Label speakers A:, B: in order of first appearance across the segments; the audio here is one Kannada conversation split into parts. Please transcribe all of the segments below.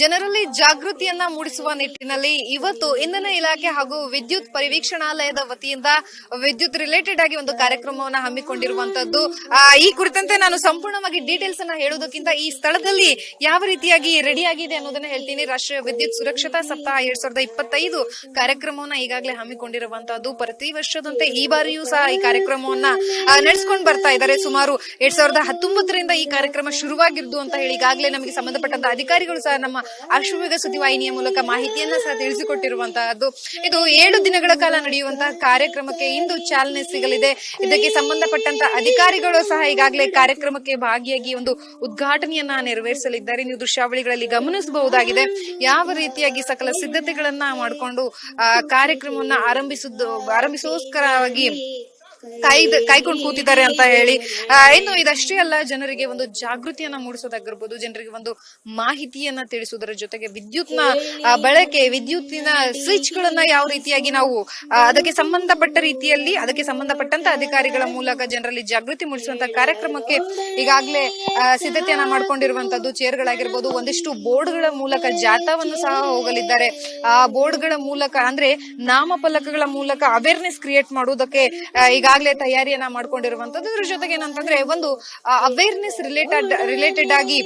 A: ಜನರಲ್ಲಿ ಜಾಗೃತಿಯನ್ನ ಮೂಡಿಸುವ ನಿಟ್ಟಿನಲ್ಲಿ ಇವತ್ತು ಇಂಧನ ಇಲಾಖೆ ಹಾಗೂ ವಿದ್ಯುತ್ ಪರಿವೀಕ್ಷಣಾಲಯದ ವತಿಯಿಂದ ವಿದ್ಯುತ್ ರಿಲೇಟೆಡ್ ಆಗಿ ಒಂದು ಕಾರ್ಯಕ್ರಮವನ್ನ ಹಮ್ಮಿಕೊಂಡಿರುವಂತದ್ದು. ಈ ಕುರಿತಂತೆ ನಾನು ಸಂಪೂರ್ಣವಾಗಿ ಡೀಟೇಲ್ಸ್ ಅನ್ನ ಹೇಳುವುದಕ್ಕಿಂತ ಈ ಸ್ಥಳದಲ್ಲಿ ಯಾವ ರೀತಿಯಾಗಿ ರೆಡಿ ಆಗಿದೆ ಅನ್ನೋದನ್ನ ಹೇಳ್ತೀನಿ. ರಾಷ್ಟ್ರೀಯ ವಿದ್ಯುತ್ ಸುರಕ್ಷತಾ ಸಪ್ತಾಹ ಎರಡ್ ಸಾವಿರದ ಇಪ್ಪತ್ತೈದು ಕಾರ್ಯಕ್ರಮವನ್ನ ಈಗಾಗಲೇ ಹಮ್ಮಿಕೊಂಡಿರುವಂತಹದ್ದು. ಪ್ರತಿ ವರ್ಷದಂತೆ ಈ ಬಾರಿಯೂ ಸಹ ಈ ಕಾರ್ಯಕ್ರಮವನ್ನ ನಡೆಸಿಕೊಂಡು ಬರ್ತಾ ಇದ್ದಾರೆ. ಸುಮಾರು ಎರಡ್ ಸಾವಿರದ ಹತ್ತೊಂಬತ್ತರಿಂದ ಈ ಕಾರ್ಯಕ್ರಮ ಶುರುವಾಗಿದ್ದು ಅಂತ ಹೇಳಿ ಈಗಾಗಲೇ ನಮಗೆ ಸಂಬಂಧಪಟ್ಟಂತ ಅಧಿಕಾರಿಗಳು ಸಹ ನಮ್ಮ ಅಶ್ವವೇಗ ಸುದ್ದಿವಾಹಿನಿಯ ಮೂಲಕ ಮಾಹಿತಿಯನ್ನ ಸಹ ತಿಳಿಸಿಕೊಟ್ಟಿರುವಂತಹದ್ದು. ಇದು ಏಳು ದಿನಗಳ ಕಾಲ ನಡೆಯುವಂತಹ ಕಾರ್ಯಕ್ರಮಕ್ಕೆ ಇಂದು ಚಾಲನೆ ಸಿಗಲಿದೆ. ಇದಕ್ಕೆ ಸಂಬಂಧಪಟ್ಟಂತ ಅಧಿಕಾರಿಗಳು ಸಹ ಈಗಾಗಲೇ ಕಾರ್ಯಕ್ರಮಕ್ಕೆ ಭಾಗಿಯಾಗಿ ಒಂದು ಉದ್ಘಾಟನೆಯನ್ನ ನೆರವೇರಿಸಲಿದ್ದಾರೆ. ನೀವು ದೃಶ್ಯಾವಳಿಗಳಲ್ಲಿ ಗಮನಿಸಬಹುದಾಗಿದೆ. ಯಾವ ರೀತಿಯಾಗಿ ಸಕಲ ಸಿದ್ಧತೆಗಳನ್ನ ಮಾಡಿಕೊಂಡು ಕಾರ್ಯಕ್ರಮವನ್ನ ಆರಂಭಿಸಿದ್ದು ಆರಂಭಿಸೋಸ್ಕರವಾಗಿ ಕಾಯ್ದು ಕಾಯ್ಕೊಂಡು ಕೂತಿದ್ದಾರೆ ಅಂತ ಹೇಳಿ. ಇನ್ನು ಇದಷ್ಟೇ ಅಲ್ಲ ಜನರಿಗೆ ಒಂದು ಜಾಗೃತಿಯನ್ನ ಮೂಡಿಸೋದಾಗಿರ್ಬೋದು ಜನರಿಗೆ ಒಂದು ಮಾಹಿತಿಯನ್ನ ತಿಳಿಸುವುದರ ಜೊತೆಗೆ ವಿದ್ಯುತ್ನ ಬಳಕೆ ವಿದ್ಯುತ್ತಿನ ಸ್ವಿಚ್ ಗಳನ್ನ ಯಾವ ರೀತಿಯಾಗಿ ನಾವು ಅದಕ್ಕೆ ಸಂಬಂಧಪಟ್ಟ ರೀತಿಯಲ್ಲಿ ಅದಕ್ಕೆ ಸಂಬಂಧಪಟ್ಟಂತ ಅಧಿಕಾರಿಗಳ ಮೂಲಕ ಜನರಲ್ಲಿ ಜಾಗೃತಿ ಮೂಡಿಸುವಂತ ಕಾರ್ಯಕ್ರಮಕ್ಕೆ ಈಗಾಗಲೇ ಸಿದ್ಧತೆಯನ್ನ ಮಾಡ್ಕೊಂಡಿರುವಂತದ್ದು ಚೇರ್ಗಳಾಗಿರ್ಬೋದು ಒಂದಿಷ್ಟು ಬೋರ್ಡ್ಗಳ ಮೂಲಕ ಜಾಥಾವನ್ನು ಸಹ ಹೋಗಲಿದ್ದಾರೆ. ಆ ಬೋರ್ಡ್ಗಳ ಮೂಲಕ ಅಂದ್ರೆ ನಾಮಫಲಕಗಳ ಮೂಲಕ ಅವೇರ್ನೆಸ್ ಕ್ರಿಯೇಟ್ ಮಾಡುವುದಕ್ಕೆ ಆ, ಈಗಾಗಲೇ ತಯಾರಿಯನ್ನ ಮಾಡ್ಕೊಂಡಿರುವಂತದ್ದು ಇದ್ರ ಜೊತೆಗೆ ಏನಂತಂದ್ರೆ ಒಂದು ಅವೇರ್ನೆಸ್ ರಿಲೇಟೆಡ್ ರಿಲೇಟೆಡ್ ಆಗಿ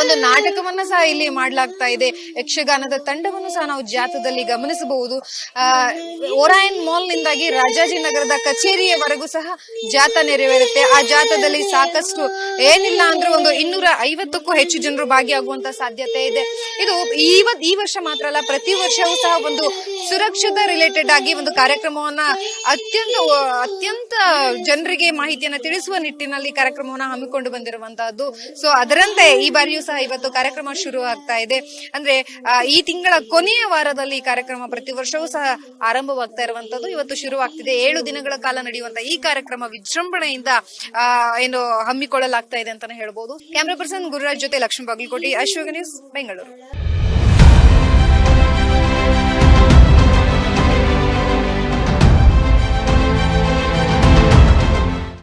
A: ಒಂದು ನಾಟಕವನ್ನ ಸಹ ಇಲ್ಲಿ ಮಾಡಲಾಗ್ತಾ ಇದೆ. ಯಕ್ಷಗಾನದ ತಂಡವನ್ನು ಸಹ ನಾವು ಜಾತದಲ್ಲಿ ಗಮನಿಸಬಹುದು. ಆ ಓರಾಯನ್ ಮಾಲ್ ನಿಂದಾಗಿ ರಾಜಾಜಿನಗರದ ಕಚೇರಿಯವರೆಗೂ ಸಹ ಜಾಥಾ ನೆರವೇರುತ್ತೆ. ಆ ಜಾತದಲ್ಲಿ ಸಾಕಷ್ಟು ಏನಿಲ್ಲ ಅಂದ್ರೆ ಒಂದು ಇನ್ನೂರ ಐವತ್ತಕ್ಕೂ ಹೆಚ್ಚು ಜನರು ಭಾಗಿಯಾಗುವಂತ ಸಾಧ್ಯತೆ ಇದೆ. ಇದು ಈ ವರ್ಷ ಮಾತ್ರ ಅಲ್ಲ, ಪ್ರತಿ ವರ್ಷವೂ ಸಹ ಒಂದು ಸುರಕ್ಷತಾ ರಿಲೇಟೆಡ್ ಆಗಿ ಒಂದು ಕಾರ್ಯಕ್ರಮವನ್ನ ಅತ್ಯಂತ ಅತ್ಯಂತ ಜನರಿಗೆ ಮಾಹಿತಿಯನ್ನ ತಿಳಿಸುವ ನಿಟ್ಟಿನಲ್ಲಿ ಕಾರ್ಯಕ್ರಮವನ್ನ ಹಮ್ಮಿಕೊಂಡು ಬಂದಿರುವಂತಹದ್ದು. ಸೊ ಅದರಂತೆ ಈ ಬಾರಿಯೂ ಸಹ ಇವತ್ತು ಕಾರ್ಯಕ್ರಮ ಶುರು ಆಗ್ತಾ ಇದೆ. ಅಂದ್ರೆ ಈ ತಿಂಗಳ ಕೊನೆಯ ವಾರದಲ್ಲಿ ಈ ಕಾರ್ಯಕ್ರಮ ಪ್ರತಿ ವರ್ಷವೂ ಸಹ ಆರಂಭವಾಗ್ತಾ ಇರುವಂತದ್ದು ಇವತ್ತು ಶುರುವಾಗ್ತಿದೆ. ಏಳು ದಿನಗಳ ಕಾಲ ನಡೆಯುವಂತಹ ಈ ಕಾರ್ಯಕ್ರಮ ವಿಜೃಂಭಣೆಯಿಂದ ಏನು ಹಮ್ಮಿಕೊಳ್ಳಲಾಗ್ತಾ ಇದೆ ಅಂತಾನೆ ಹೇಳ್ಬೋದು. ಕ್ಯಾಮ್ರಾ ಪರ್ಸನ್ ಗುರುರಾಜ್ ಜೊತೆ ಲಕ್ಷ್ಮೀ ಬಾಗಲಕೋಟೆ ಅಶ್ವಗ ಬೆಂಗಳೂರು.